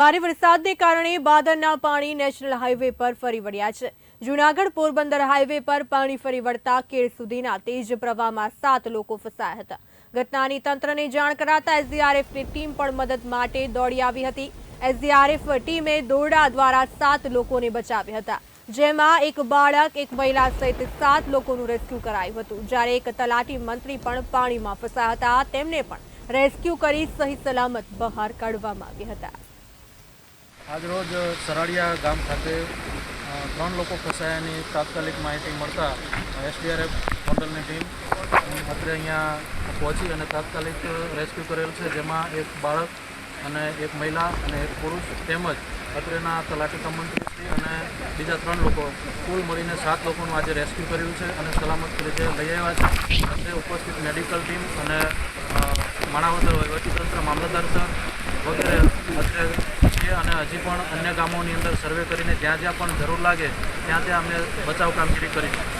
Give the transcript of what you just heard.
ભારે વરસાદને કારણે બાદરના પાણી નેશનલ હાઈવે પર ફરી વળ્યા છે. જૂનાગઢ પોરબંદર હાઈવે પર પાણી ફરી વળતા કેળ સુધીના તેજ પ્રવાહમાં સાત લોકો ફસાયા હતા. ઘટનાની તંત્રને જાણ કરાતા એસડીઆરએફની ટીમ પણ મદદ માટે દોડી આવી હતી. એસડીઆરએફ ટીમે દોરડા દ્વારા સાત લોકોને બચાવ્યા હતા. જેમાં એક બાળક, એક મહિલા સહિત સાત લોકોનું રેસ્ક્યુ કરાયું હતું. જ્યારે એક તલાટી મંત્રી પણ પાણીમાં ફસાયા હતા. તેમને પણ રેસ્ક્યુ કરી સહી સલામત બહાર કાઢવામાં આવ્યા હતા. આજરોજ સરાડિયા ગામ ખાતે ત્રણ લોકો ફસાયાની તાત્કાલિક માહિતી મળતા એસડીઆરએફ હોટલની ટીમ અત્રે અહીંયા પહોંચી અને તાત્કાલિક રેસ્ક્યુ કરેલ છે, જેમાં એક બાળક અને એક મહિલા અને એક પુરુષ તેમજ અત્રેના તલાટી કમ અને બીજા ત્રણ લોકો. કુલ મળીને સાત લોકોનું આજે રેસ્ક્યુ કર્યું છે અને સલામત રીતે લઈ આવ્યા છે. અત્રે ઉપસ્થિત મેડિકલ ટીમ અને માણાવદર વહીવટીતંત્ર મામલતદાર સર વગેરે હજી પણ અન્ય ગામોની અંદર સર્વે કરીને જ્યાં જ્યાં પણ જરૂર લાગે, ત્યાં ત્યાં અમે બચાવ કામગીરી કરીશું.